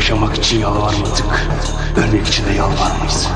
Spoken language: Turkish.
Yaşamak için yalvarmadık. Ölmek için de yalvarmayız.